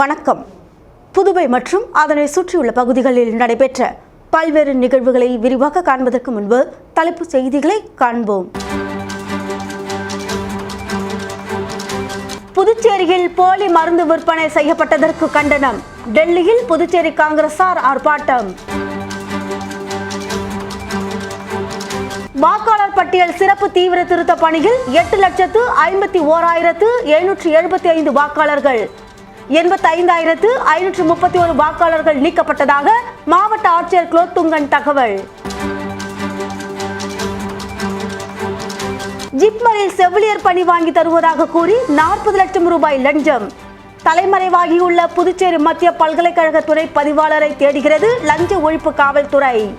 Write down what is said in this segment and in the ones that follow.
வணக்கம். புதுவை மற்றும் அதனை சுற்றியுள்ள பகுதிகளில் நடைபெற்ற பல்வேறு நிகழ்வுகளை விரிவாக காண்பதற்கு முன்பு தலைப்புச் செய்திகளை காண்போம். புதுச்சேரியில் போலி மருந்து விற்பனை செய்யப்பட்டதற்கு கண்டனம். டெல்லியில் புதுச்சேரி காங்கிரசார் ஆர்ப்பாட்டம். வாக்காளர் பட்டியல் சிறப்பு தீவிர திருத்த பணியில் எட்டு லட்சத்து ஐம்பத்தி ஓராயிரத்து எழுநூற்றி எழுபத்தி ஐந்து வாக்காளர்கள். எண்பத்தி ஐந்தாயிரத்து ஐநூற்று முப்பத்தி ஒரு வாக்காளர்கள் நீக்கப்பட்டதாக மாவட்ட ஆட்சியர் குலோத்துங்கன் தகவல். ஜிப்மரில் செவிலியர் பணி வாங்கி தருவதாக கூறி நாற்பது லட்சம் ரூபாய் லஞ்சம். தலைமறைவாகியுள்ள புதுச்சேரி மத்திய பல்கலைக்கழக துணை பதிவாளரை தேடுகிறது லஞ்ச ஒழிப்பு காவல்துறை.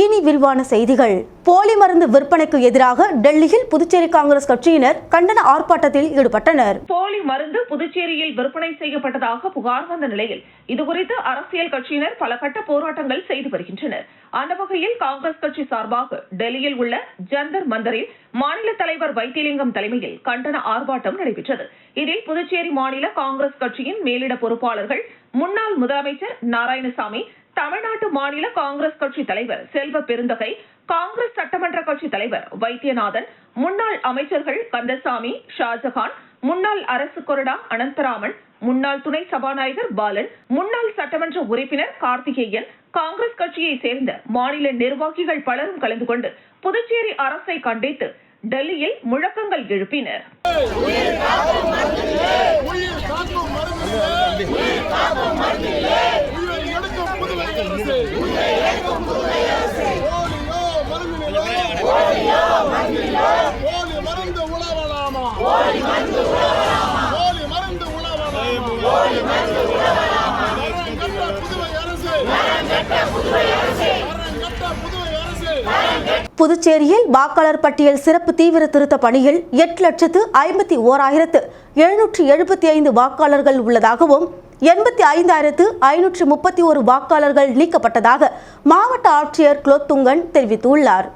இனி விரிவான செய்திகள். போலி மருந்து விற்பனைக்கு எதிராக டெல்லியில் புதுச்சேரி காங்கிரஸ் கட்சியினர் கண்டன ஆர்ப்பாட்டத்தில் ஈடுபட்டனர். போலி மருந்து புதுச்சேரியில் விற்பனை செய்யப்பட்டதாக புகார் வந்த நிலையில் இதுகுறித்து அரசியல் கட்சியினர் பல கட்ட போராட்டங்கள் செய்து வருகின்றனர். அந்த வகையில் காங்கிரஸ் கட்சி சார்பாக டெல்லியில் உள்ள ஜந்தர் மந்தரில் மாநில தலைவர் வைத்திலிங்கம் தலைமையில் கண்டன ஆர்ப்பாட்டம் நடைபெற்றது. இதில் புதுச்சேரி மாநில காங்கிரஸ் கட்சியின் மேலிட பொறுப்பாளர்கள் முன்னாள் முதலமைச்சர் நாராயணசாமி தமிழ்நாட்டு மாநில காங்கிரஸ் கட்சி தலைவர் செல்வ பெருந்தகை காங்கிரஸ் சட்டமன்ற கட்சி தலைவர் வைத்தியநாதன் முன்னாள் அமைச்சர்கள் கந்தசாமி ஷாஜகான் முன்னாள் அரசு கொறடா அனந்தராமன் முன்னாள் துணை சபாநாயகர் பாலன் முன்னாள் சட்டமன்ற உறுப்பினர் கார்த்திகேயன் காங்கிரஸ் கட்சியை சேர்ந்த மாநில நிர்வாகிகள் பலரும் கலந்து கொண்டு புதுச்சேரி அரசை கண்டித்து டெல்லியில் முழக்கங்கள் எழுப்பினர். உயிர் காக்கும் உயிர் காக்கும் மருந்து புதுச்சேரியில் வாக்காளர் பட்டியல் சிறப்பு தீவிர திருத்த பணியில் எட்டு லட்சத்து ஐம்பத்தி ஓராயிரத்து எழுநூற்று எழுபத்தி ஐந்து வாக்காளர்கள் உள்ளதாகவும் எண்பத்தி ஐந்தாயிரத்து ஐநூற்று முப்பத்தி ஒரு வாக்காளர்கள் நீக்கப்பட்டதாக மாவட்ட ஆட்சியர் குலோத்துங்கன் தெரிவித்துள்ளார்.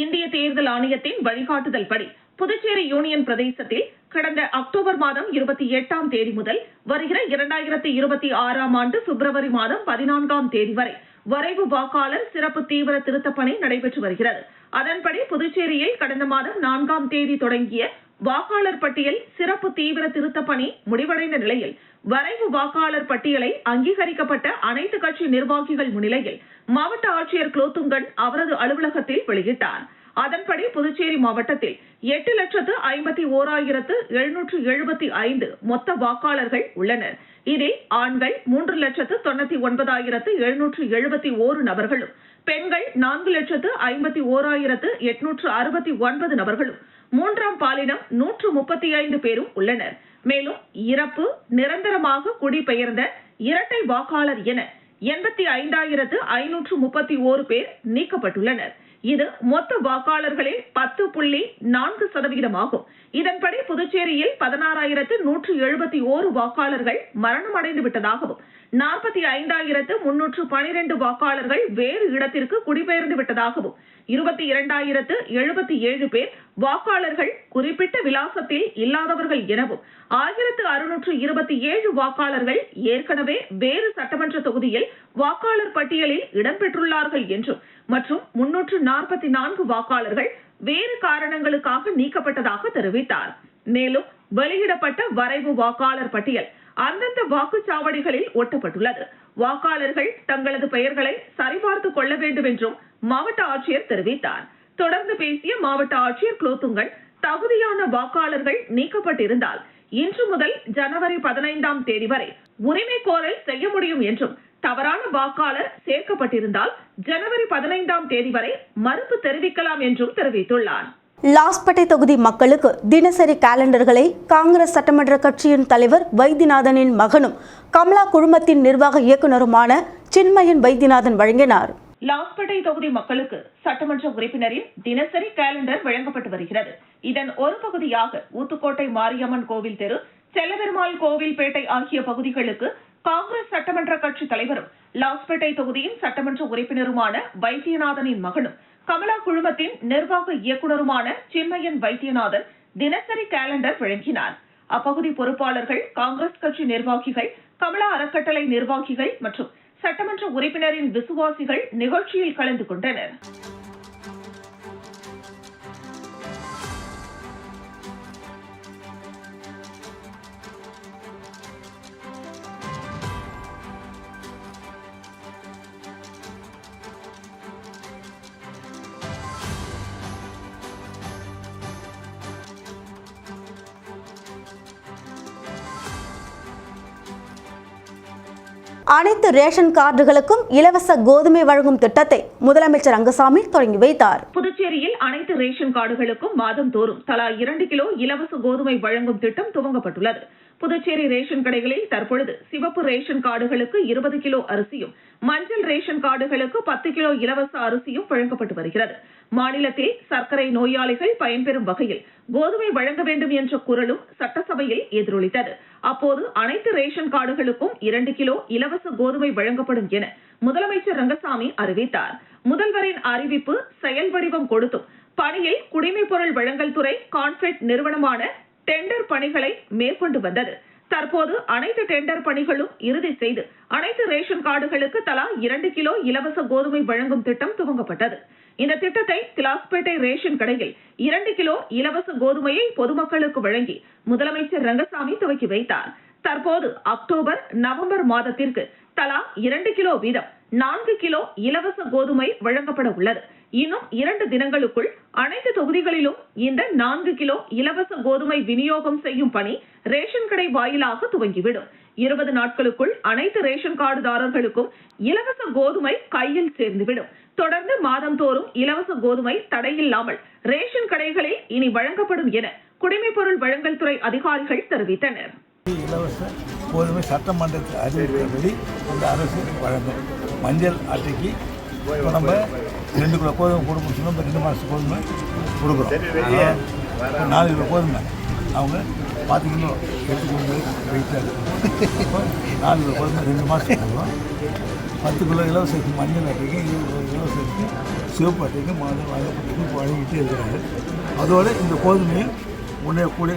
இந்திய தேர்தல் ஆணையத்தின் வழிகாட்டுதல் படி புதுச்சேரி யூனியன் பிரதேசத்தில் கடந்த அக்டோபர் மாதம் இருபத்தி எட்டாம் தேதி முதல் வருகிற இரண்டாயிரத்தி இருபத்தி ஆறாம் ஆண்டு பிப்ரவரி மாதம் பதினான்காம் தேதி வரை வரைவு வாக்காளர் சிறப்பு தீவிர திருத்தப் பணி நடைபெற்று வருகிறது. அதன்படி புதுச்சேரியில் கடந்த மாதம் நான்காம் தேதி தொடங்கிய வாக்காளர் பட்டியல் சிறப்பு தீவிர திருத்தப் பணி முடிவடைந்த நிலையில் வரைவு வாக்காளர் பட்டியலை அங்கீகரிக்கப்பட்ட அனைத்து கட்சி நிர்வாகிகள் முன்னிலையில் மாவட்ட ஆட்சியர் குலோத்துங்கன் அவரது அலுவலகத்தில் வெளியிட்டார். அதன்படி புதுச்சேரி மாவட்டத்தில் எட்டு லட்சத்து ஐம்பத்தி ஓராயிரத்து எழுநூற்று எழுபத்தி ஐந்து மொத்த வாக்காளர்கள் உள்ளனர். இதில் ஆண்கள் மூன்று லட்சத்து தொண்ணூத்தி ஒன்பதாயிரத்து எழுநூற்று எழுபத்தி ஓரு நபர்களும் பெண்கள் நான்கு லட்சத்து ஐம்பத்தி ஓராயிரத்து எட்நூற்று அறுபத்தி ஒன்பது நபர்களும் மூன்றாம் பாலினம் நூற்று முப்பத்தி ஐந்து பேரும் உள்ளனர். மேலும் இறப்பு நிரந்தரமாக குடிபெயர்ந்த இரட்டை வாக்காளர் என எண்பத்தி ஐந்தாயிரத்து ஐநூற்று முப்பத்தி ஓரு பேர் நீக்கப்பட்டுள்ளனர். இது மொத்த வாக்காளர்களில் பத்து புள்ளி நான்கு சதவிகிதமாகும் இதன்படி புதுச்சேரியில் பதினாறாயிரத்து நூற்று எழுபத்தி ஓரு வாக்காளர்கள் மரணமடைந்து விட்டதாகவும் நாற்பத்தி ஐந்தாயிரத்து முன்னூற்று பனிரெண்டு வாக்காளர்கள் வேறு இடத்திற்கு குடிபெயர்ந்து விட்டதாகவும் இருபத்தி இரண்டாயிரத்து எழுபத்தி ஏழு பேர் வாக்காளர்கள் குறிப்பிட்ட விலாசத்தில் இல்லாதவர்கள் எனவும் ஆயிரத்து அறுநூற்று இருபத்தி ஏழு வாக்காளர்கள் ஏற்கனவே வேறு சட்டமன்ற தொகுதியில் வாக்காளர் பட்டியலில் இடம்பெற்றுள்ளார்கள் என்றும் மற்றும் முன்னூற்று நாற்பத்தி நான்கு வாக்காளர்கள் வேறு காரணங்களுக்காக நீக்கப்பட்டதாக தெரிவித்தார். மேலும் வெளியிடப்பட்ட வரைவு வாக்காளர் பட்டியல் அந்தந்த வாக்குச்சாவடிகளில் ஒட்டப்பட்டுள்ளது. வாக்காளர்கள் தங்களது பெயர்களை சரிபார்த்துக் கொள்ள வேண்டும் என்றும் மாவட்ட ஆட்சியர் தெரிவித்தார். தொடர்ந்து பேசிய மாவட்ட ஆட்சியர் குலோத்துங்கன் தகுதியான வாக்காளர்கள் நீக்கப்பட்டிருந்தால் இன்று முதல் ஜனவரி பதினைந்தாம் தேதி வரை உரிமை கோரல் செய்ய முடியும் என்றும் தவறான வாக்காளர் சேர்க்கப்பட்டிருந்தால் ஜனவரி பதினைந்தாம் தேதி வரை மறுப்பு தெரிவிக்கலாம் என்றும் தெரிவித்துள்ளார். லாஸ்பேட்டை தொகுதி மக்களுக்கு தினசரி கேலண்டர்களை காங்கிரஸ் சட்டமன்ற கட்சியின் தலைவர் வைத்தியநாதனின் மகனும் கமலா குழுமத்தின் நிர்வாக இயக்குநருமான சின்மயன் வைத்தியநாதன் வழங்கினார். லாஸ்பேட்டை தொகுதி மக்களுக்கு சட்டமன்ற உறுப்பினரின் தினசரி கேலண்டர் வழங்கப்பட்டு வருகிறது. இதன் ஒரு பகுதியாக ஊத்துக்கோட்டை மாரியம்மன் கோவில் தெரு செல்லபெருமாள் கோவில்பேட்டை ஆகிய பகுதிகளுக்கு காங்கிரஸ் சட்டமன்ற கட்சி தலைவரும் லாஸ்பேட்டை தொகுதியின் சட்டமன்ற உறுப்பினருமான வைத்தியநாதனின் மகனும் கமலா குழுமத்தின் நிர்வாக இயக்குநருமான சின்மயன் வைத்தியநாதன் தினசரி கேலண்டர் வழங்கினார். அப்பகுதி பொறுப்பாளர்கள் காங்கிரஸ் கட்சி நிர்வாகிகள் கமலா அறக்கட்டளை நிர்வாகிகள் மற்றும் சட்டமன்ற உறுப்பினரின் விசுவாசிகள் நிகழ்ச்சியில் கலந்து கொண்டனர். அனைத்து ரேஷன் கார்டுகளுக்கும் இலவச கோதுமை வழங்கும் திட்டத்தை முதலமைச்சர் ரங்கசாமி தொடங்கி வைத்தார். புதுச்சேரியில் அனைத்து ரேஷன் கார்டுகளுக்கும் மாதம் தோறும் தலா இரண்டு கிலோ இலவச கோதுமை வழங்கும் திட்டம் துவங்கப்பட்டுள்ளது. புதுச்சேரி ரேஷன் கடைகளில் தற்பொழுது சிவப்பு ரேஷன் கார்டுகளுக்கு இருபது கிலோ அரிசியும் மஞ்சள் ரேஷன் கார்டுகளுக்கு பத்து கிலோ இலவச அரிசியும் வழங்கப்பட்டு வருகிறது. மாநிலத்தில் சர்க்கரை நோயாளிகள் பயன்பெறும் வகையில் கோதுமை வழங்க வேண்டும் என்ற குரலும் சட்டசபையில் எதிரொலித்தது. அப்போது அனைத்து ரேஷன் கார்டுகளுக்கும் இரண்டு கிலோ இலவச கோதுமை வழங்கப்படும் என முதலமைச்சர் ரங்கசாமி அறிவித்தார். முதல்வரின் அறிவிப்பு செயல் வடிவம் கொடுத்தும் பணியை குடிமைப் பொருள் வழங்கல் துறை கான்ஃபெட் நிறுவனமான டெண்டர் பணிகளை மேற்கொண்டு வந்தது. தற்போது அனைத்து டெண்டர் பணிகளும் இறுதி செய்து அனைத்து ரேஷன் கார்டுகளுக்கு தலா இரண்டு கிலோ இலவச கோதுமை வழங்கும் திட்டம் துவங்கப்பட்டது. இந்த திட்டத்தை திலாஸ்பேட்டை ரேஷன் கடையில் இரண்டு கிலோ இலவச கோதுமையை பொதுமக்களுக்கு வழங்கி முதலமைச்சர் ரங்கசாமி துவக்கி வைத்தார். தற்போது அக்டோபர் நவம்பர் மாதத்திற்கு தலா இரண்டு கிலோ வீதம் நான்கு கிலோ இலவச கோதுமை வழங்கப்பட உள்ளது. இன்னும் இரண்டு தினங்களுக்குள் அனைத்து தொகுதிகளிலும் இந்த நான்கு கிலோ இலவச கோதுமை விநியோகம் செய்யும் பணி ரேஷன் கடை வாயிலாக துவங்கிவிடும். இருபது நாட்களுக்குள் அனைத்து ரேஷன் கார்டுதாரர்களுக்கும் இலவச கோதுமை கையில் சேர்ந்துவிடும். தொடர்ந்து மாதந்தோறும் இலவச கோதுமை தடையில்லாமல் ரேஷன் கடைகளில் இனி வழங்கப்படும் என குடிமைப் பொருள் வழங்கல் துறை அதிகாரிகள் தெரிவித்தனர். இலவச கோதுமை சட்டமன்றத்தில் அறிவித்தபடி இந்த அரசு வழங்கும். மஞ்சள் அட்டைக்கு நம்ம ரெண்டு கிலோ கோதுமை கொடுக்க சொன்னோம் இப்போ ரெண்டு மாதம் கோதுமை கொடுக்குறோம். நாலு கிலோ கோதுமை. அவங்க பத்து கிலோ எடுத்துக்கொண்டு வெயிட்டாக இருக்கும் நாலு கிலோ கோதுமை ரெண்டு மாதம் கொடுக்குறோம் பத்து கிலோ இலவசத்துக்கு மஞ்சள் அட்டைக்கு இருபது இலவசத்துக்கு சிவப்பு அட்டைக்கு மாதம் வழங்கப்பட்டு வழங்கிட்டு இருக்கிறாங்க அதோடு இந்த கோதுமையை உடனே கூட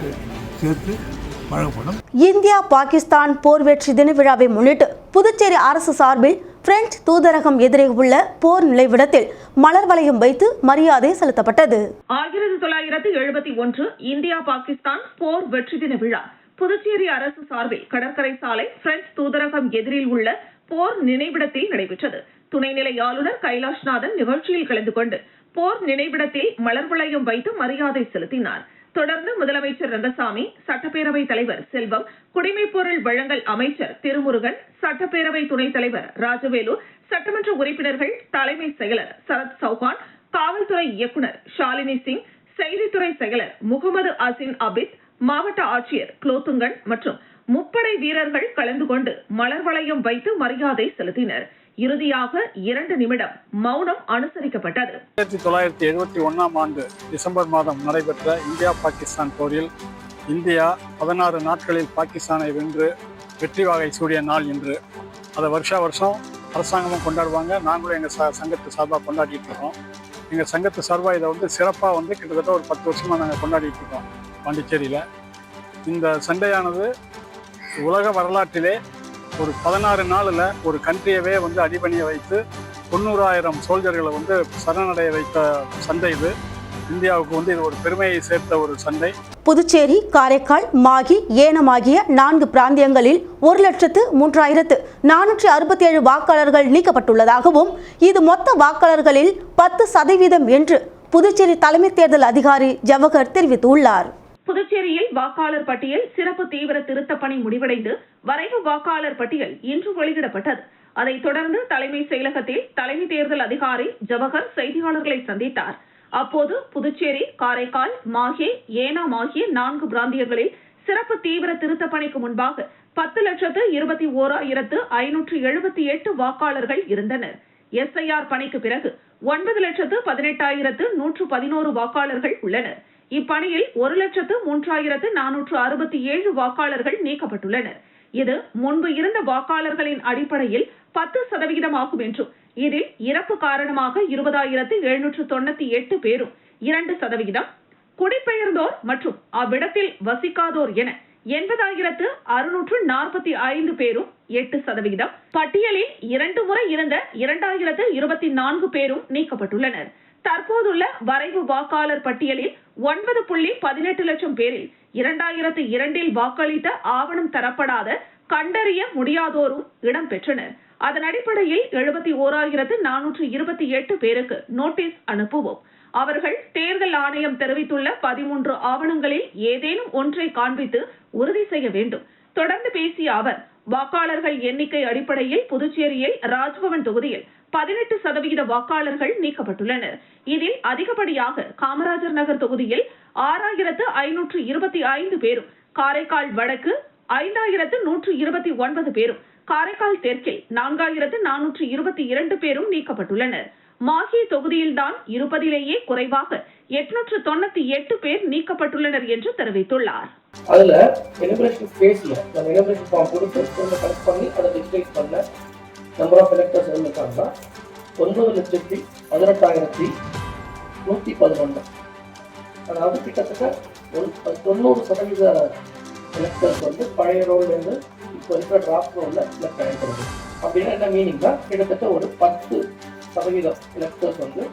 சேர்த்து வழங்கப்படும் இந்தியா பாகிஸ்தான் போர் வெற்றி தின விழாவை முன்னிட்டு புதுச்சேரி அரசு சார்பில் பிரெஞ்சு தூதரகம் எதிரே உள்ள போர் நிலைவிடத்தில் மலர் வளையம் வைத்து மரியாதை செலுத்தப்பட்டது. ஆயிரத்தி தொள்ளாயிரத்தி எழுபத்தி ஒன்று இந்தியா பாகிஸ்தான் போர் வெற்றி தின விழா. புதுச்சேரி அரசு சார்பில் கடற்கரை சாலை பிரெஞ்சு தூதரகம் எதிரில் உள்ள போர் நினைவிடத்தில் நடைபெற்றது. துணைநிலை ஆளுநர் கைலாஷ்நாதன் நிகழ்ச்சியில் கலந்து கொண்டு போர் நினைவிடத்தில் மலர் வளையம் வைத்து மரியாதை செலுத்தினார். தொடர்ந்து முதலமைச்சர் ரங்கசாமி சட்டப்பேரவை தலைவர் செல்வம் குடிமைப் பொருள் வழங்கல் அமைச்சர் திருமுருகன் சட்டப்பேரவை துணைத் தலைவர் ராஜவேலு சட்டமன்ற உறுப்பினர்கள் தலைமை செயலர் சரத் சௌகான் காவல்துறை இயக்குனர் ஷாலினி சிங் செய்தித்துறை செயலர் முகமது அசின் அபித் மாவட்ட ஆட்சியர் குலோத்துங்கன் மற்றும் முப்படை வீரர்கள் கலந்து கொண்டு மலர் வளையம் வைத்து மரியாதை செலுத்தினர். இறுதியாக இரண்டு நிமிடம் மௌனம் அனுசரிக்கப்பட்டது. ஆயிரத்தி தொள்ளாயிரத்தி எழுபத்தி ஒன்றாம் ஆண்டு டிசம்பர் மாதம் நடைபெற்ற இந்தியா பாகிஸ்தான் போரில் இந்தியா பதினாறு நாட்களில் பாகிஸ்தானை வென்று வெற்றி வாகை சூடிய நாள் என்று அதை வருஷா வருஷம் அரசாங்கமும் கொண்டாடுவாங்க. நாங்களும் எங்கள் ச சங்கத்து சார்பாக கொண்டாடிட்டு இருக்கோம். எங்கள் சங்கத்து சார்பாக இதை வந்து சிறப்பாக வந்து கிட்டத்தட்ட ஒரு பத்து வருஷமாக நாங்கள் கொண்டாடிட்டு இருக்கோம் பாண்டிச்சேரியில். இந்த சண்டையானது உலக வரலாற்றிலே ஒரு பதினாறு நாளில் ஒரு கண்ட்ரியவே வந்து அடிபணிய வைத்து தொண்ணூறாயிரம் சோல்ஜர்களை வந்து சரணடைய வைத்த சண்டை இது. இந்தியாவுக்கு வந்து இது ஒரு பெருமையை சேர்த்த ஒரு சண்டை. புதுச்சேரி காரைக்கால் மாகி ஏனம் ஆகிய நான்கு பிராந்தியங்களில் ஒரு லட்சத்து மூன்றாயிரத்து நானூற்றி அறுபத்தி ஏழு வாக்காளர்கள் நீக்கப்பட்டுள்ளதாகவும் இது மொத்த வாக்காளர்களில் பத்து சதவீதம் என்று புதுச்சேரி தலைமை தேர்தல் அதிகாரி ஜவஹர் தெரிவித்துள்ளார். புதுச்சேரியில் வாக்காளர் பட்டியல் சிறப்பு தீவிர திருத்தப் பணி முடிவடைந்து வரைவு வாக்காளர் பட்டியல் இன்று வெளியிடப்பட்டது. அதைத் தொடர்ந்து தலைமை செயலகத்தில் தலைமை தேர்தல் அதிகாரி ஜவஹர் செய்தியாளர்களை சந்தித்தார். அப்போது புதுச்சேரி காரைக்கால் மாஹே ஏனாம் ஆகிய நான்கு பிராந்தியங்களில் சிறப்பு தீவிர திருத்தப் பணிக்கு முன்பாக பத்து லட்சத்து இருபத்தி ஓராயிரத்து ஐநூற்று எழுபத்தி எட்டு வாக்காளர்கள் இருந்தனர். எஸ்ஐஆர் பணிக்கு பிறகு ஒன்பது லட்சத்து பதினெட்டாயிரத்து நூற்று பதினோரு வாக்காளர்கள் உள்ளனர். இப்பணியில் ஒரு லட்சத்து மூன்றாயிரத்து நானூற்று அறுபத்தி ஏழு வாக்காளர்கள் நீக்கப்பட்டுள்ளனர். இது முன்பு இருந்த வாக்காளர்களின் அடிப்படையில் பத்து சதவிகிதமாகும் என்றும் இதில் இறப்பு காரணமாக இருபதாயிரத்து எழுநூற்று தொண்ணூத்தி எட்டு பேரும் இரண்டு சதவிகிதம் குடிபெயர்ந்தோர் மற்றும் அவ்விடத்தில் வசிக்காதோர் என எண்பதாயிரத்து அறுநூற்று நாற்பத்தி ஐந்து பேரும் எட்டு சதவிகிதம் பட்டியலில் இரண்டு முறை இருந்த இரண்டாயிரத்து இருபத்தி நான்கு பேரும் நீக்கப்பட்டுள்ளனர். தற்போதுள்ள வரைவு வாக்காளர் பட்டியலில் ஒன்பது புள்ளி பதினெட்டு லட்சம் பேரில் இரண்டாயிரத்து இரண்டில் வாக்களித்த ஆவணம் தரப்படாத கண்டறிய முடியாதோரும் இடம்பெற்றனர். அதன் அடிப்படையில் எழுபத்தி ஓராயிரத்து நானூற்று இருபத்தி எட்டு பேருக்கு நோட்டீஸ் அனுப்புவோம். அவர்கள் தேர்தல் ஆணையம் தெரிவித்துள்ள பதிமூன்று ஆவணங்களில் ஏதேனும் ஒன்றை காண்பித்து உறுதி செய்ய வேண்டும். தொடர்ந்து பேசிய அவர் வாக்காளர்கள் எண்ணிக்கை அடிப்படையில் புதுச்சேரியில் ராஜ்பவன் தொகுதியில் பதினெட்டு சதவிகித வாக்காளர்கள் நீக்கப்பட்டுள்ளனர். இதில் அதிகப்படியாக காமராஜர் நகர் தொகுதியில் ஆறாயிரத்து ஐநூற்று இருபத்தி ஐந்து பேரும் காரைக்கால் வடக்கு ஐந்தாயிரத்து நூற்று இருபத்தி ஒன்பது பேரும் காரைக்கால் தெற்கில் நான்காயிரத்து நானூற்று இருபத்தி இரண்டு பேரும் நீக்கப்பட்டுள்ளனர். மாஹே தொகுதியில்தான் இருப்பதிலேயே குறைவாக எட்நூற்று தொண்ணூத்தி எட்டு பேர் நீக்கப்பட்டுள்ளனர் என்று தெரிவித்துள்ளார். அதில் எலிமினேஷன் ஸ்பேஸ்ல நம்ம எலிமினேஷன் ஃபார்ம் கொடுத்து திரும்ப கலெக்ட் பண்ணி அதை டிஜிட்டலைஸ் பண்ண நம்பர் ஆஃப் எலக்டர்ஸ் இருந்திருக்காங்கன்னா ஒன்பது லட்சத்தி பதினெட்டாயிரத்தி நூற்றி பதினொன்று அதாவது கிட்டத்தட்ட ஒன் தொண்ணூறு சதவீத எலக்டர்ஸ் வந்து பழைய ரோல்லேருந்து இப்போ இருக்கிற டிராஃப்ட் ரோலில் செலக்ட் ஆகிருக்கிறது அப்படின்னா என்ன மீனிங்னா கிட்டத்தட்ட ஒரு பத்து சதவீதம் எலக்டர்ஸ் வந்து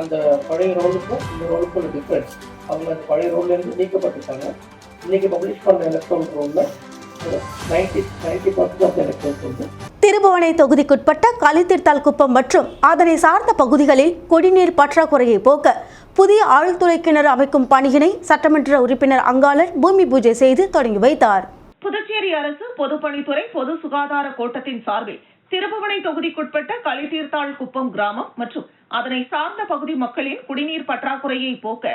அந்த பழைய ரோலுக்கும் இந்த ரோலுக்கும் உள்ள டிஃப்ரென்ஸ் அவங்க அந்த பழைய ரோல்லேருந்து நீக்கப்பட்டிருக்காங்க. இன்னைக்கு பப்ளிஷ் பண்ண எலக்ட்ரான் ரோலில் ninety ninety percent of electors வந்து திருபுவனை தொகுதிக்குட்பட்ட களித்திர்த்தால் குப்பம் மற்றும் அதனை சார்ந்த பகுதிகளில் குடிநீர் பற்றாக்குறையை போக்க புதிய ஆழ்துளை கிணறு அமைக்கும் பணியினை சட்டமன்ற உறுப்பினர் அங்காளன் பூமி பூஜை செய்து தொடங்கி வைத்தார். புதுச்சேரி அரசு பொதுப்பணித்துறை பொது சுகாதார கோட்டத்தின் சார்பில் திருபுவனை தொகுதிக்குட்பட்ட கலிதீர்த்தாள் குப்பம் கிராமம் மற்றும் அதனை சார்ந்த பகுதி மக்களின் குடிநீர் பற்றாக்குறையை போக்க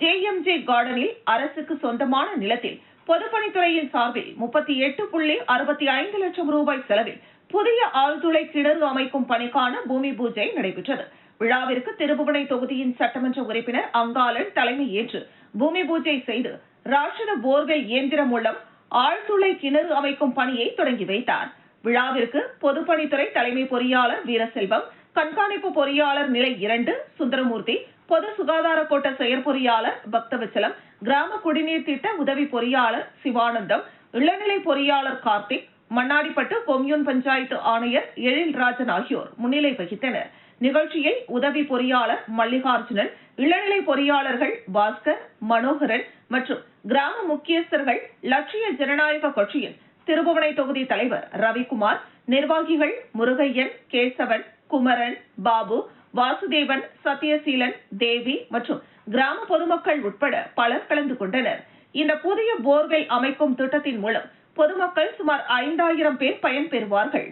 ஜேஎம்ஜே கார்டனில் அரசுக்கு சொந்தமான நிலத்தில் பொதுப்பணித்துறையின் சார்பில் முப்பத்தி எட்டு புள்ளி அறுபத்தி ஐந்து லட்சம் ரூபாய் செலவில் புதிய ஆழ்துளை கிணறு அமைக்கும் பணிக்கான பூமி பூஜை நடைபெற்றது. விழாவிற்கு திருபுவனை தொகுதியின் சட்டமன்ற உறுப்பினர் அங்காளன் தலைமை ஏற்று பூமி பூஜை செய்து ராஷன போர்வெல் இயந்திரம் மூலம் ஆழ்துளை கிணறு அமைக்கும் பணியை தொடங்கி வைத்தார். விழாவிற்கு பொதுப்பணித்துறை தலைமை பொறியாளர் வீரசெல்வம் கண்காணிப்பு பொறியாளர் நிலை இரண்டு சுந்தரமூர்த்தி பொது சுகாதார கோட்ட செயற்பொறியாளர் பக்தவச்சலம் கிராம குடிநீர் திட்ட உதவி பொறியாளர் சிவானந்தம் இளநிலை பொறியாளர் கார்த்திக் மண்ணாடிப்பட்டு கொம்யூன் பஞ்சாயத்து ஆணையர் எழில்ராஜன் ஆகியோர் முன்னிலை வகித்தனர். நிகழ்ச்சியில் உதவி பொறியாளர் மல்லிகார்ஜுனன் இளநிலை பொறியாளர்கள் பாஸ்கர் மனோகரன் மற்றும் கிராம முக்கியஸ்தர்கள் லட்சிய ஜனநாயக கட்சியின் திருபுவனை தொகுதி தலைவர் ரவிக்குமார் நிர்வாகிகள் முருகையன் கேசவன் குமரன் பாபு வாசுதேவன் சத்யசீலன் தேவி மற்றும் கிராம பொதுமக்கள் உட்பட பலர் கலந்து கொண்டனர். இந்த புதிய போர்வெல் அமைக்கும் திட்டத்தின் மூலம் பொதுமக்கள் சுமார் ஐந்தாயிரம் பேர் பயன்பெறுவார்கள்.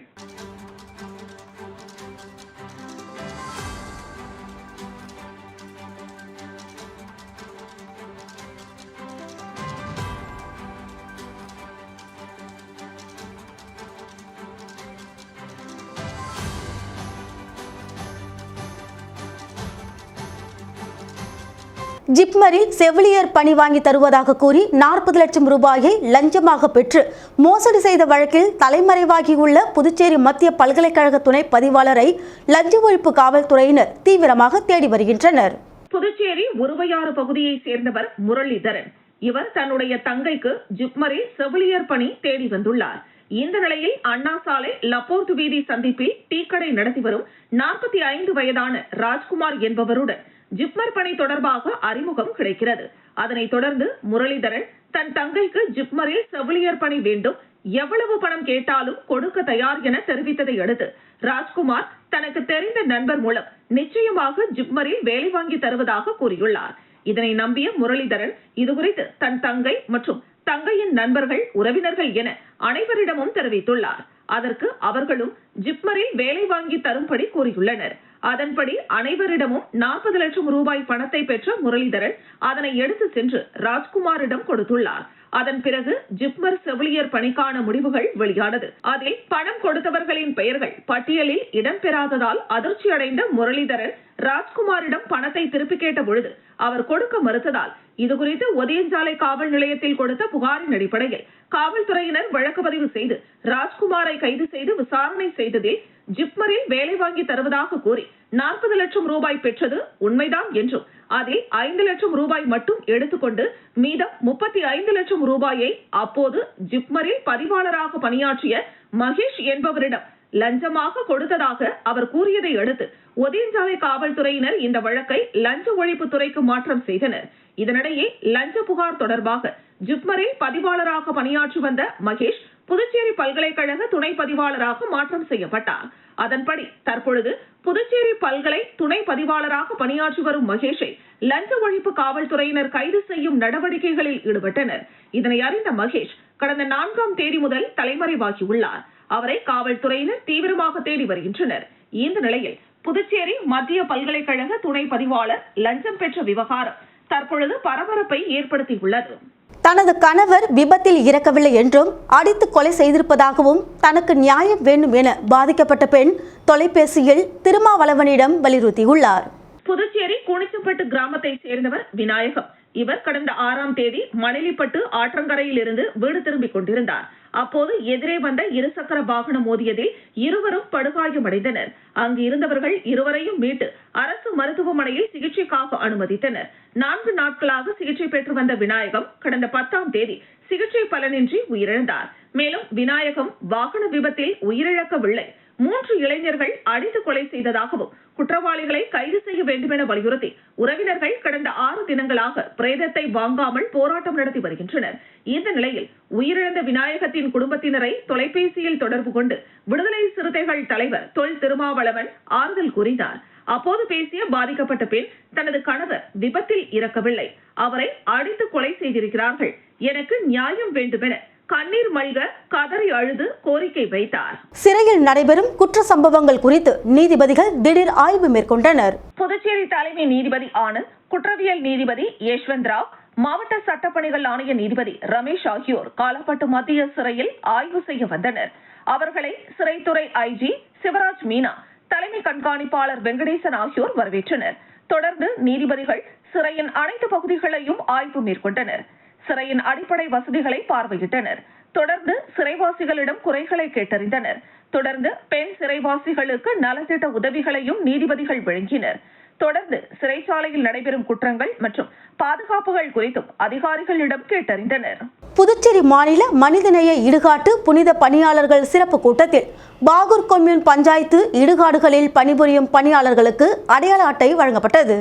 ஜிப்மரில் செவிலியர் பணி வாங்கி தருவதாக கூறி நாற்பது லட்சம் ரூபாயை லஞ்சமாக பெற்று மோசடி செய்த வழக்கில் தலைமறைவாகியுள்ள புதுச்சேரி மத்திய பல்கலைக்கழக துணை பதிவாளரை லஞ்ச ஒழிப்பு காவல்துறையினர் தீவிரமாக தேடி வருகின்றனர். புதுச்சேரி உருவையாறு பகுதியைச் சேர்ந்தவர் முரளிதரன். இவர் தன்னுடைய தங்கைக்கு ஜிப்மரில் செவிலியர் பணி தேடி வந்துள்ளார். இந்த நிலையில் அண்ணா சாலை லப்போர்ட் வீதி சந்திப்பில் டீ கடை நடத்தி வரும் நாற்பத்தி ஐந்து வயதான ராஜ்குமார் என்பவருடன் ஜிப்மர் பணி தொடர்பாக அறிமுகம் கிடைக்கிறது. அதனைத் தொடர்ந்து முரளிதரன் தன் தங்கைக்கு ஜிப்மரில் செவிலியர் பணி வேண்டும் எவ்வளவு பணம் கேட்டாலும் கொடுக்க தயார் என தெரிவித்ததை அடுத்து ராஜ்குமார் தனக்கு தெரிந்த நண்பர் மூலம் நிச்சயமாக ஜிப்மரில் வேலை வாங்கி தருவதாக கூறியுள்ளார். இதனை நம்பிய முரளிதரன் இதுகுறித்து தன் தங்கை மற்றும் தங்கையின் நண்பர்கள் உறவினர்கள் என அனைவரிடமும் தெரிவித்துள்ளார். அதற்கு அவர்களும் ஜிப்மரில் வேலை வாங்கி தரும்படி கூறியுள்ளனர். அதன்படி அனைவரிடமும் நாற்பது லட்சம் ரூபாய் பணத்தை பெற்ற முரளிதரன் அதனை எடுத்து சென்று ராஜ்குமாரிடம் கொடுத்துள்ளார். அதன் பிறகு ஜிப்மர் செவிலியர் பணிக்கான முடிவுகள் வெளியானது. அதில் பணம் கொடுத்தவர்களின் பெயர்கள் பட்டியலில் இடம்பெறாததால் அதிர்ச்சியடைந்த முரளிதரன் ராஜ்குமாரிடம் பணத்தை திருப்பி கேட்ட பொழுது அவர் கொடுக்க மறுத்ததால் இதுகுறித்து ஒதியஞ்சாலை காவல் நிலையத்தில் கொடுத்த புகாரின் அடிப்படையில் காவல்துறையினர் வழக்கு பதிவு செய்து ராஜ்குமாரை கைது செய்து விசாரணை செய்ததில் ஜிப்மரில் வேலை வாங்கி தருவதாக கூறி நாற்பது லட்சம் ரூபாய் பெற்றது உண்மைதான் என்றும் அதில் ஐந்து லட்சம் ரூபாய் மட்டும் எடுத்துக்கொண்டு மீதம் முப்பத்தி ஐந்து லட்சம் ரூபாயை அப்போது ஜிப்மரில் பதிவாளராக பணியாற்றிய மகேஷ் என்பவரிடம் லஞ்சமாக கொடுத்ததாக அவர் கூறியதை அடுத்து ஒதியஞ்சாலை காவல்துறையினர் இந்த வழக்கை லஞ்ச ஒழிப்பு துறைக்கு மாற்றம் செய்தனர். இதனிடையே லஞ்ச புகார் தொடர்பாக ஜிப்மரில் பதிவாளராக பணியாற்றி வந்த மகேஷ் புதுச்சேரி பல்கலைக்கழக துணை பதிவாளராக மாற்றம் செய்யப்பட்டார். அதன்படி தற்பொழுது புதுச்சேரி பல்கலை துணை பதிவாளராக பணியாற்றி வரும் மகேஷை லஞ்ச ஒழிப்பு காவல்துறையினர் கைது செய்யும் நடவடிக்கைகளில் ஈடுபட்டனர். இதனை அறிந்த மகேஷ் கடந்த நான்காம் தேதி முதல் தலைமறைவாகியுள்ளார் அவரை காவல்துறையினர் தீவிரமாக தேடி வருகின்றனர். இந்த நிலையில் புதுச்சேரி மத்திய பல்கலைக்கழக துணை பதிவாளர் லஞ்சம் பெற்ற விவகாரம் தற்பொழுது பரபரப்பை ஏற்படுத்தியுள்ளது. தனது கணவர் விபத்தில் இறக்கவில்லை என்றும் அடித்து கொலை செய்திருப்பதாகவும் தனக்கு நியாயம் வேண்டும் என பாதிக்கப்பட்ட பெண் தொலைபேசியில் திருமாவளவனிடம் வலியுறுத்தியுள்ளார். புதுச்சேரி குணிச்சம்பட்டு கிராமத்தைச் சேர்ந்தவர் விநாயகம். இவர் கடந்த ஆறாம் தேதி மணலிப்பட்டு ஆற்றங்கரையில் இருந்து வீடு திரும்பிக் கொண்டிருந்தார். அப்போது எதிரே வந்த இருசக்கர வாகனம் மோதியதில் இருவரும் படுகாயமடைந்தனர். அங்கு இருந்தவர்கள் இருவரையும் மீட்டு அரசு மருத்துவமனையில் சிகிச்சைக்காக அனுமதித்தனர். நான்கு நாட்களாக சிகிச்சை பெற்று வந்த விநாயகம் கடந்த பத்தாம் தேதி சிகிச்சை பலனின்றி உயிரிழந்தார். மேலும் விநாயகம் வாகன விபத்தில் உயிரிழக்கவில்லை. மூன்று இளைஞர்கள் அடித்து கொலை செய்ததாகவும் குற்றவாளிகளை கைது செய்ய வேண்டுமென வலியுறுத்தி உறவினர்கள் கடந்த ஆறு தினங்களாக பிரேதத்தை வாங்காமல் போராட்டம் நடத்தி வருகின்றனர். இந்த நிலையில் உயிரிழந்த விநாயகத்தின் குடும்பத்தினரை தொலைபேசியில் தொடர்பு கொண்டு விடுதலை சிறுத்தைகள் தலைவர் தொல் திருமாவளவன் ஆறுதல் கூறினார். அப்போது பேசிய பாதிக்கப்பட்ட பெண் தனது கணவர் விபத்தில் இறக்கவில்லை. அவரை அடித்து கொலை செய்திருக்கிறார்கள். எனக்கு நியாயம் வேண்டுமென கண்ணீர் மல்க கதறி அழுது கோரிக்கை வைத்தார். சிறையில் நடைபெறும் குற்ற சம்பவங்கள் குறித்து நீதிபதிகள் திடீர் ஆய்வு மேற்கொண்டனர். புதுச்சேரி தலைமை நீதிபதி ஆனந்த் குற்றவியல் நீதிபதி யஷ்வந்த் ராவ் மாவட்ட சட்டப்பணிகள் ஆணைய நீதிபதி ரமேஷ் ஆகியோர் காலப்பட்டு மத்திய சிறையில் ஆய்வு செய்ய வந்தனர். அவர்களை சிறைத்துறை ஐஜி சிவராஜ் மீனா தலைமை கண்காணிப்பாளர் வெங்கடேசன் ஆகியோர் வரவேற்றனர். தொடர்ந்து நீதிபதிகள் சிறையின் அனைத்து பகுதிகளையும் ஆய்வு மேற்கொண்டனர். சிறையின் அடிப்படை வசதிகளை பார்வையிட்டனர். தொடர்ந்து சிறைவாசிகளிடம் குறைகளை கேட்டறிந்தனர். தொடர்ந்து பெண் சிறைவாசிகளுக்கு நலத்திட்ட உதவிகளையும் நீதிபதிகள் வழங்கினர். தொடர்ந்து சிறைச்சாலையில் நடைபெறும் குற்றங்கள் மற்றும் பாதுகாப்புகள் குறித்தும் அதிகாரிகளிடம் கேட்டறிந்தனர். புதுச்சேரி மாநில மனிதநேய இடுகாட்டு புனித பணியாளர்கள் சிறப்பு கூட்டத்தில் பாகூர் கொம்யூன் பஞ்சாயத்து இடுகாடுகளில் பணிபுரியும் பணியாளர்களுக்கு அடையாள அட்டை வழங்கப்பட்டது.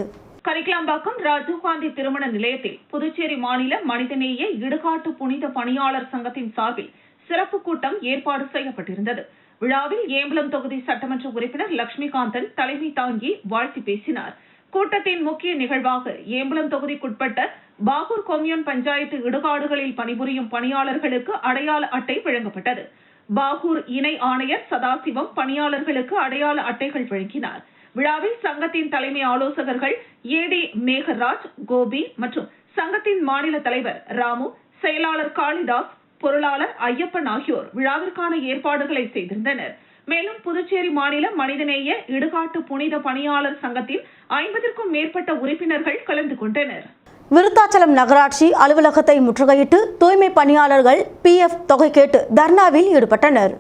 கரிக்கலாம்பாக்கம் ராஜீவ்காந்தி திருமண நிலையத்தில் புதுச்சேரி மாநில மனிதநேய இடுகாட்டு புனித பணியாளர் சங்கத்தின் சார்பில் சிறப்பு கூட்டம் ஏற்பாடு செய்யப்பட்டிருந்தது. விழாவில் ஏம்பலம் தொகுதி சட்டமன்ற உறுப்பினர் லட்சுமிகாந்தன் தலைமை தாங்கி வாழ்த்தி பேசினார். கூட்டத்தின் முக்கிய நிகழ்வாக ஏம்பலம் தொகுதிக்குட்பட்ட பாகூர் கொம்யூன் பஞ்சாயத்து இடுகாடுகளில் பணிபுரியும் பணியாளர்களுக்கு அடையாள அட்டை வழங்கப்பட்டது. பாகூர் இணை ஆணையர் சதாசிவம் பணியாளர்களுக்கு அடையாள அட்டைகள் வழங்கினார். விழாவில் சங்கத்தின் தலைமை ஆலோசகர்கள் ஏடி மேகராஜ் கோபி மற்றும் சங்கத்தின் மாநில தலைவர் ராமு செயலாளர் காளிதாஸ் பொருளாளர் ஐயப்பன் ஆகியோர் விழாவிற்கான ஏற்பாடுகளை செய்திருந்தனர். மேலும் புதுச்சேரி மாநில மனிதநேய இடுகாட்டு புனித பணியாளர் சங்கத்தின் ஐம்பதற்கும் மேற்பட்ட உறுப்பினர்கள் கலந்து கொண்டனர். விருத்தாச்சலம் நகராட்சி அலுவலகத்தை முற்றுகையிட்டு தூய்மை பணியாளர்கள் பிஎஃப் தொகை கேட்டு தர்ணாவில் ஈடுபட்டனர்.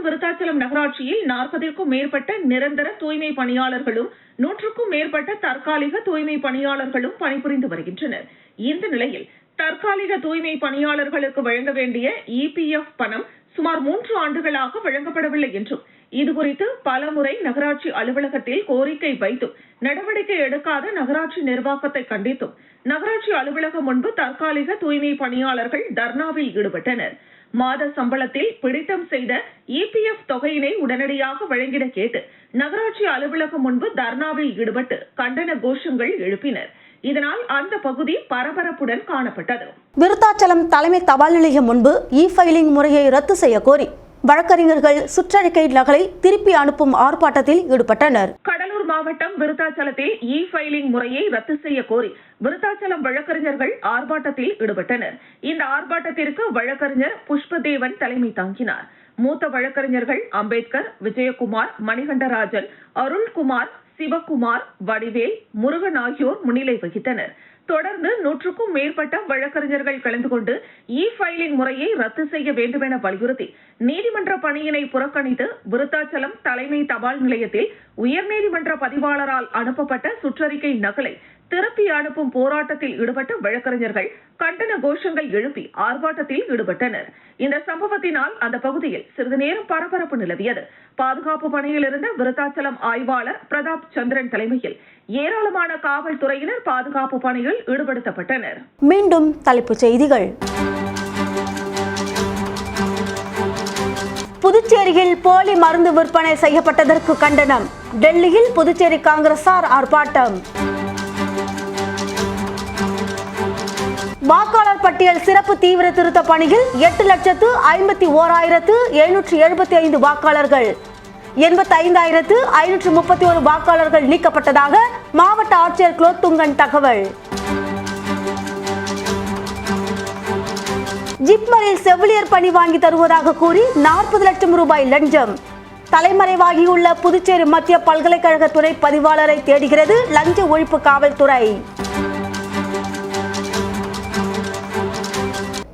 மாவட்டம் விருத்தாச்சலம் நகராட்சியில் நாற்பதிற்கும் மேற்பட்ட நிரந்தர தூய்மை பணியாளர்களும் நூற்றுக்கும் மேற்பட்ட தற்காலிக தூய்மை பணியாளர்களும் பணிபுரிந்து வருகின்றனர். இந்த நிலையில் தற்காலிக தூய்மை பணியாளர்களுக்கு வழங்க வேண்டிய இபிஎஃப் பணம் சுமார் மூன்று ஆண்டுகளாக வழங்கப்படவில்லை என்றும் இதுகுறித்து பலமுறை நகராட்சி அலுவலகத்தில் கோரிக்கை வைத்தும் நடவடிக்கை எடுக்காத நகராட்சி நிர்வாகத்தை கண்டித்தும் நகராட்சி அலுவலகம் முன்பு தற்காலிக தூய்மை பணியாளர்கள் தர்ணாவில் ஈடுபட்டனர். மாத சம்பளத்தில் பிடித்தம் செய்த இபிஎஃப் தொகையினை உடனடியாக வழங்கிட கேட்டு நகராட்சி அலுவலகம் முன்பு தர்ணாவில் ஈடுபட்டு கண்டன கோஷங்கள் எழுப்பினர். இதனால் அந்த பகுதி பரபரப்புடன் காணப்பட்டது. விருத்தாச்சலம் தலைமை தபால் நிலையம் முன்பு இ ஃபைலிங் முறையை ரத்து செய்ய கோரி வழக்கறிஞர்கள் சுற்றறிக்கை நகலை திருப்பி அனுப்பும் ஆர்ப்பாட்டத்தில் ஈடுபட்டனர். கடலூர் மாவட்டம் விருத்தாச்சலத்தில் இ ஃபைலிங் முறையை ரத்து செய்ய கோரி விருத்தாச்சலம் வழக்கறிஞர்கள் ஆர்ப்பாட்டத்தில் ஈடுபட்டனர். இந்த ஆர்ப்பாட்டத்திற்கு வழக்கறிஞர் புஷ்பதேவன் தலைமை தாங்கினார். மூத்த வழக்கறிஞர்கள் அம்பேத்கர் விஜயகுமார் மணிகண்டராஜன் அருள்குமார் சிவக்குமார் வடிவேல் முருகன் ஆகியோர் முன்னிலை வகித்தனர். தொடர்ந்து நூற்றுக்கும் மேற்பட்ட வழக்கறிஞர்கள் கலந்து கொண்டு e இ ஃபைலிங் முறையை ரத்து செய்ய வேண்டும் என வலியுறுத்தி நீதிமன்ற பணியினை புறக்கணித்து விருத்தாச்சலம் தலைமை தபால் நிலையத்தில் உயர்நீதிமன்ற பதிவாளரால் அனுப்பப்பட்ட சுற்றறிக்கை நகலை திருப்பி அனுப்பும் போராட்டத்தில் ஈடுபட்ட வழக்கறிஞர்கள் கண்டன கோஷங்கள் எழுப்பி ஆர்ப்பாட்டத்தில் ஈடுபட்டனர். இந்த சம்பவத்தினால் அந்த பகுதியில் சிறிது நேரம் பரபரப்பு நிலவியது. பாதுகாப்பு பணியில் இருந்த விருத்தாச்சலம் ஆய்வாளர் பிரதாப் சந்திரன் தலைமையில் ஏராளமான காவல்துறையினர் பாதுகாப்பு பணியில் ஈடுபடுத்தப்பட்டனர். மீண்டும் தலைப்புச் செய்திகள். புதுச்சேரியில் போலி மருந்து விற்பனை செய்யப்பட்டதற்கு கண்டனம். டெல்லியில் புதுச்சேரி காங்கிரசார் ஆர்ப்பாட்டம். வாக்காளர் பட்டியல் சிறப்பு தீவிர திருத்த பணியில் எட்டு லட்சத்து ஐம்பத்தி ஓராயிரத்து எழுநூற்றி எழுபத்தி ஐந்து வாக்காளர்கள். எண்பத்தி ஐந்தாயிரத்து ஐநூற்று முப்பத்தி ஒரு வாக்காளர்கள் நீக்கப்பட்டதாக மாவட்ட ஆட்சியர் குலோத்துங்கன் தகவல். ஜிப்மரில் செவிலியர் பணி வாங்கி தருவதாக கூறி நாற்பது லட்சம் ரூபாய் லஞ்சம். தலைமறைவாகியுள்ள புதுச்சேரி மத்திய பல்கலைக்கழக துணை பதிவாளரை தேடுகிறது லஞ்ச ஒழிப்பு காவல்துறை.